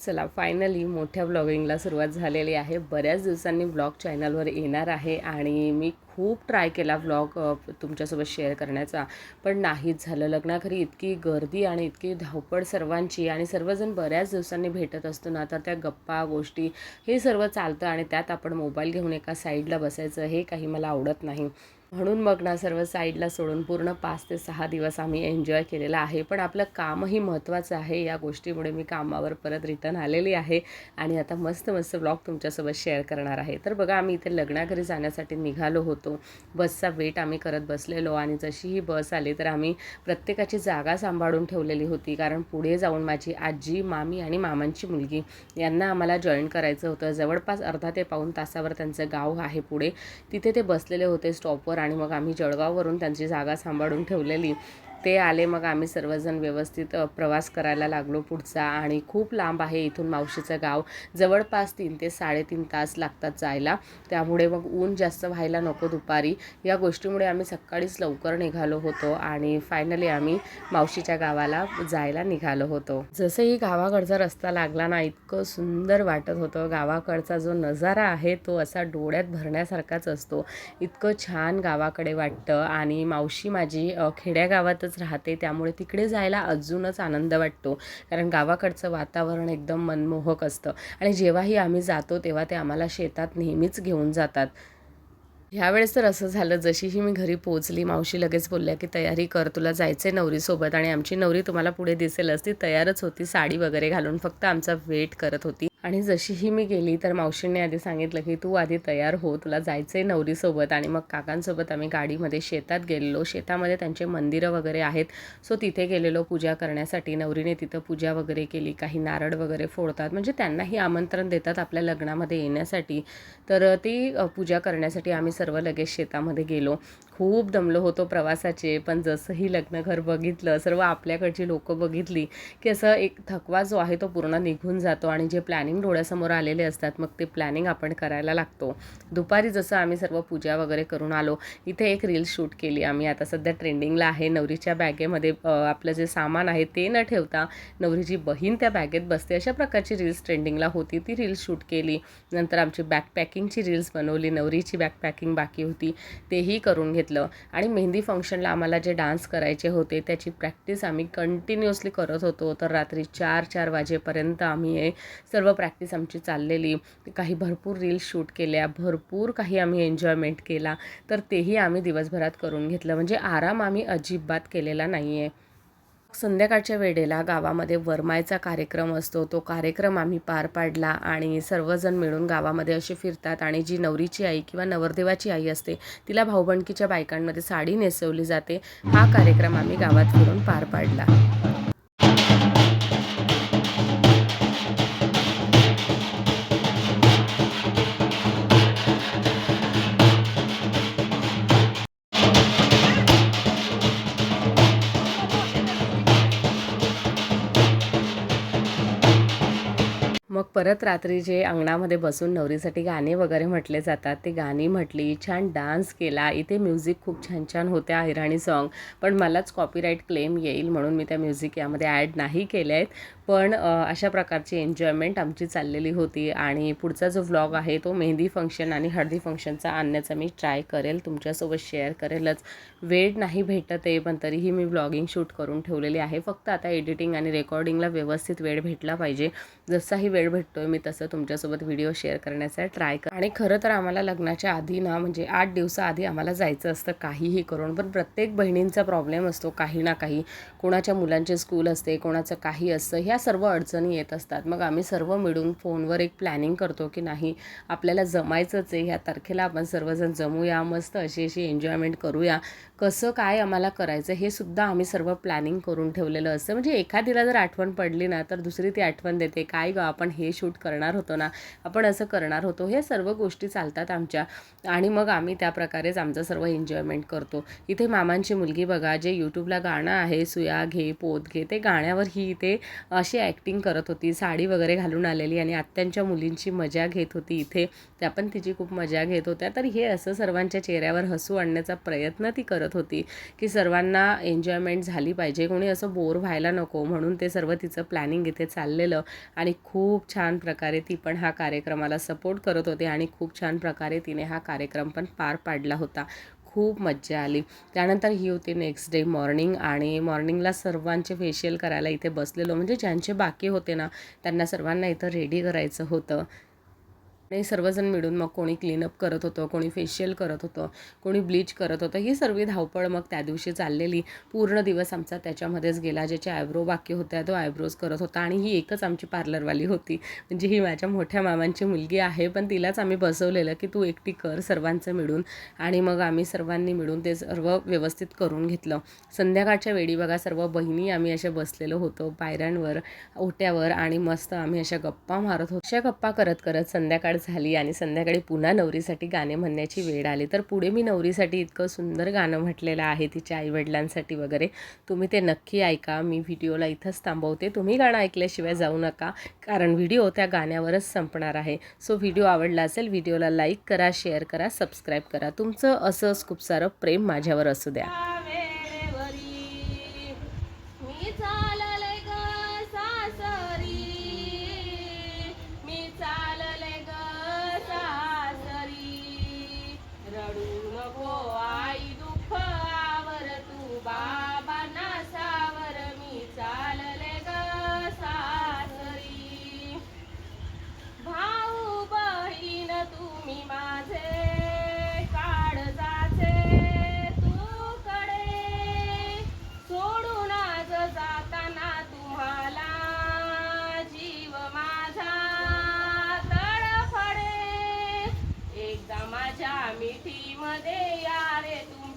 चला फायनली मोठ्या ब्लॉगिंगला सुरुवात झालेली आहे. बऱ्याच दिवसांनी ब्लॉग चॅनलवर येणार आहे आणि मी खूप ट्राय केला ब्लॉग तुमच्यासोबत शेअर करण्याचा. पण नाहीच झालं. लग्नाखरी इतकी गर्दी आणि इतकी धावपळ सर्वांची आणि सर्वजण बऱ्याच दिवसांनी भेटत असतो ना तर त्या गप्पा गोष्टी हे सर्व चालतं आणि त्यात आपण मोबाईल घेऊन एका साईडला बसायचं हे काही मला आवडत नाही. म्हणून मग ना सर्व साईडला सोडून पूर्ण पाच ते सहा दिवस आम्ही एन्जॉय केलेला आहे. पण आपलं कामही महत्त्वाचं आहे. या गोष्टीमुळे मी कामावर परत रिटर्न आलेली आहे आणि आता मस्त मस्त ब्लॉग तुमच्यासोबत शेअर करणार आहे. तर बघा आम्ही इथे लग्नाघरी जाण्यासाठी निघालो होतो. बसचा वेट आम्ही करत बसलेलो आणि जशी ही बस आली तर आम्ही प्रत्येकाची जागा सांभाळून ठेवलेली होती. कारण पुढे जाऊन माझी आजी मामी आणि मामांची मुलगी यांना आम्हाला जॉईन करायचं होतं. जवळपास अर्धा ते पाऊण तासावर त्यांचं गाव आहे पुढे. तिथे ते बसलेले होते. स्टॉपवर आणि मग आम्ही जळगाववरून त्यांची जागा सांभाळून ठेवलेली. ते आले मग आम्ही सर्वजण व्यवस्थित प्रवास करायला लागलो पुढचा आणि खूप लांब आहे इथून मावशीचं गाव. जवळपास तीन ते साडेतीन तास लागतात जायला. त्यामुळे मग ऊन जास्त व्हायला नको दुपारी. या गोष्टीमुळे आम्ही सकाळीच लवकर निघालो होतो आणि फायनली आम्ही मावशीच्या गावाला जायला निघालो होतो. जसंही गावाकडचा रस्ता लागला ना इतकं सुंदर वाटत होतं. गावाकडचा जो नजारा आहे तो असा डोळ्यात भरण्यासारखाच असतो. इतकं छान गावाकडे वाटतं आणि मावशी माझी खेड्यागावातच गावातच राहते. त्यामुळे तिकडे जायला अजूनच आनंद वाटतो. कारण गावाकडचं वातावरण एकदम मनमोहक असतं. आणि जेव्हाही आम्ही जातो तेव्हा ते आम्हाला शेतात नेहमीच घेऊन जातात. ह्यावेळेस तर असं झालं जशीही मी घरी पोचली मावशी लगेच बोलल्या की तयारी कर तुला जायचं नवरीसोबत. आणि आमची नवरी तुम्हाला पुढे दिसेलच. ती तयारच होती साडी वगैरे घालून फक्त आमचा वेट करत होती. आणि जशीही मी गेली तर मावशींनी आधी सांगितलं की तू आधी तयार हो तुला जायचं आहे नवरीसोबत आणि मग काकांसोबत आम्ही गाडीमध्ये शेतात गेलेलो. शेतामध्ये त्यांचे मंदिरं वगैरे आहेत. सो तिथे गेलेलो पूजा करण्यासाठी. नवरीने तिथं पूजा वगैरे केली. काही नारळ वगैरे फोडतात. म्हणजे त्यांनाही आमंत्रण देतात आपल्या लग्नामध्ये येण्यासाठी. तर ती पूजा करण्यासाठी आम्ही सर्व लगेच शेतामध्ये गेलो. खूप दमलो होतो प्रवासाचे. पण जसंही लग्नघर बघितलं सर्व आपल्याकडची लोकं बघितली की असं एक थकवा जो आहे तो पूर्ण निघून जातो आणि जे प्लॅनिंग डोळ्यासमोर आलेले असतात. मग ते प्लॅनिंग आपण करायला लागतो. दुपारी जसं आम्ही सर्व पूजा वगैरे करून आलो इथे एक रील शूट केली आम्ही. आता सध्या ट्रेंडिंगला आहे. नवरीच्या बॅगेमध्ये आपलं जे सामान आहे ते न ठेवता नवरीची बहीण त्या बॅगेत बसते. अशा प्रकारची रील्स ट्रेंडिंगला होती. ती रील्स शूट केली. नंतर आमची बॅकपॅकिंगची रील्स बनवली. नवरीची बॅकपॅकिंग बाकी होती. तेही करून घेतलं. आणि मेहंदी फंक्शनला आम्हाला जे डान्स करायचे होते त्याची प्रॅक्टिस आम्ही कंटिन्युअसली करत होतो. तर रात्री चार चार वाजेपर्यंत आम्ही हे सर्व प्रॅक्टिस आमची चाललेली. काही भरपूर रील्स शूट केल्या भरपूर काही आम्ही एन्जॉयमेंट केला. तर तेही आम्ही दिवसभरात करून घेतलं. म्हणजे आराम आम्ही अजिबात केलेला नाही आहे संध्याकाळच्या वेळेला गावामध्ये वरमायचा कार्यक्रम असतो. तो कार्यक्रम आम्ही पार पाडला आणि सर्वजण मिळून गावामध्ये असे फिरतात आणि जी नवरीची आई किंवा नवरदेवाची आई असते तिला भाऊबंडकीच्या बायकांमध्ये साडी नेसवली जाते. हा कार्यक्रम आम्ही गावात फिरून पार पाडला. परत रात्री जे अंगणामध्ये बसून नवरीसाठी गाणे वगैरे म्हटले जातात ते गाणी म्हटली छान डान्स केला. इथे म्युझिक खूप छान छान होत्या अहिराणी सॉन्ग. पण मलाच कॉपीराईट क्लेम येईल म्हणून मी त्या म्युझिक यामध्ये ॲड नाही केले आहेत. पण अशा प्रकारची एन्जॉयमेंट आमची चाललेली होती आणि पुढचा जो व्लॉग आहे तो मेहंदी फंक्शन आणि हळदी फंक्शनचा आणण्याचा मी ट्राय करेल. तुमच्यासोबत शेअर करेलच. वेळ नाही भेटत आहे पण तरीही मी व्लॉगिंग शूट करून ठेवलेली आहे. फक्त आता एडिटिंग आणि रेकॉर्डिंगला व्यवस्थित वेळ भेटला पाहिजे. जसाही वेळ भेटतो आहे मी तसं तुमच्यासोबत व्हिडिओ शेअर करण्याचा ट्राय कर. आणि खरं तर आम्हाला लग्नाच्या आधी ना म्हणजे आठ दिवसाआधी आम्हाला जायचं असतं काहीही करून. पण प्रत्येक बहिणींचा प्रॉब्लेम असतो काही ना काही. कोणाच्या मुलांचे स्कूल असते कोणाचं काही असतं ह्या सर्व अडचणी येत असतात. मग आम्ही सर्व मिळून फोनवर एक प्लॅनिंग करतो की नाही आपल्याला जमायचंच आहे. ह्या तारखेला आपण सर्वजण जमूया मस्त अशी अशी एन्जॉयमेंट करूया. कसं काय आम्हाला करायचं हे सुद्धा आम्ही सर्व प्लॅनिंग करून ठेवलेलं असतं. म्हणजे एखादीला जर आठवण पडली ना तर दुसरी ती आठवण देते. काय गं आपण हे शूट करणार होतो ना आपण असं करणार होतो हे सर्व गोष्टी चालतात आमच्या. आणि मग आम्ही त्या प्रकारेच आमचं सर्व एन्जॉयमेंट करतो. इथे मामांची मुलगी बघा जे यूट्यूबला गाणं आहे सुया घे पोत घे ते गाण्यावर ही इथे अशी ॲक्टिंग करत होती. साडी वगैरे घालून आलेली आणि आत्यांच्या मुलींची मजा घेत होती इथे. त्या पण तिची खूप मजा घेत होत्या. तर हे असं सर्वांच्या चेहऱ्यावर हसू आणण्याचा प्रयत्न ती करत होती की सर्वांना एन्जॉयमेंट झाली पाहिजे. कोणी असं बोर व्हायला नको म्हणून ते सर्व तिचं प्लॅनिंग इथे चाललेलं. आणि खूप छान छान प्रकारे ती पण हा कार्यक्रमाला सपोर्ट करत होते आणि खूप छान प्रकारे तिने हा कार्यक्रम पण पार पाडला होता. खूप मज्जा आली. त्यानंतर ही होती नेक्स्ट डे मॉर्निंग आणि मॉर्निंगला सर्वांचे फेशियल करायला इथे बसलेलो. म्हणजे ज्यांचे बाकी होते ना त्यांना सर्वांना इथं रेडी करायचं होतं. आणि सर्वजण मिळून मग कोणी क्लीनअप करत होतं कोणी फेशियल करत होतं कोणी ब्लीच करत होतं ही सर्व धावपळ मग त्या दिवशी चाललेली. पूर्ण दिवस आमचा त्याच्यामध्येच गेला ज्याचे आयब्रो बाकी होत्या तो आयब्रोज करत होता आणि ही एकच आमची पार्लरवाली होती. म्हणजे ही माझ्या मोठ्या मामांची मुलगी आहे पण तिलाच आम्ही बसवलेलं की तू एकटी कर सर्वांचं मिळून. आणि मग आम्ही सर्वांनी मिळून ते सर्व व्यवस्थित करून घेतलं. संध्याकाळच्या वेळी बघा सर्व बहिणी आम्ही अशा बसलेलो होतो पायऱ्यांवर ओट्यावर आणि मस्त आम्ही अशा गप्पा मारत होतो. अशा गप्पा करत करत संध्याकाळ झाली आणि संध्याकाळी पुन्हा नवरीसाठी गाणे म्हणण्याची वेळ आली. तर पुढे मी नवरीसाठी इतकं सुंदर गाणं म्हटलेलं आहे तिच्या आईवडिलांसाठी वगैरे. तुम्ही ते नक्की ऐका. मी व्हिडिओला इथंच थांबवते. तुम्ही गाणं ऐकल्याशिवाय जाऊ नका कारण व्हिडिओ त्या गाण्यावरच संपणार आहे. सो व्हिडिओ आवडला असेल व्हिडिओला लाईक करा शेअर करा सबस्क्राईब करा. तुमचं असंच खूप सारं प्रेम माझ्यावर असू द्या.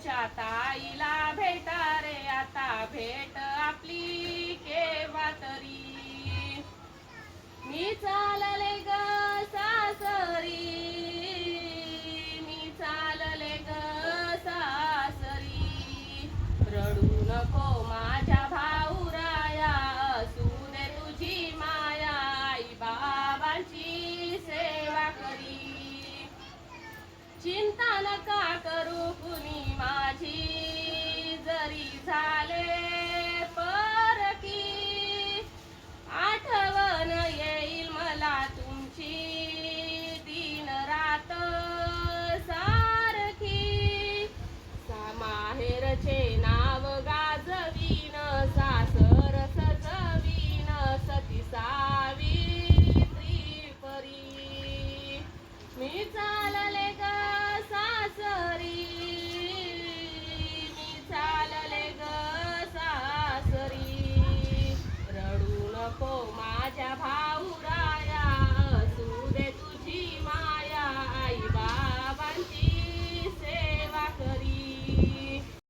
तुमच्या ताईला भेटा रे आता भेट आपली केव्हा तरी. मी चालले ग सासरी. झाले परकी. आठवण येईल मला तुमची. दिन रात सारखी. समाहेरचे ना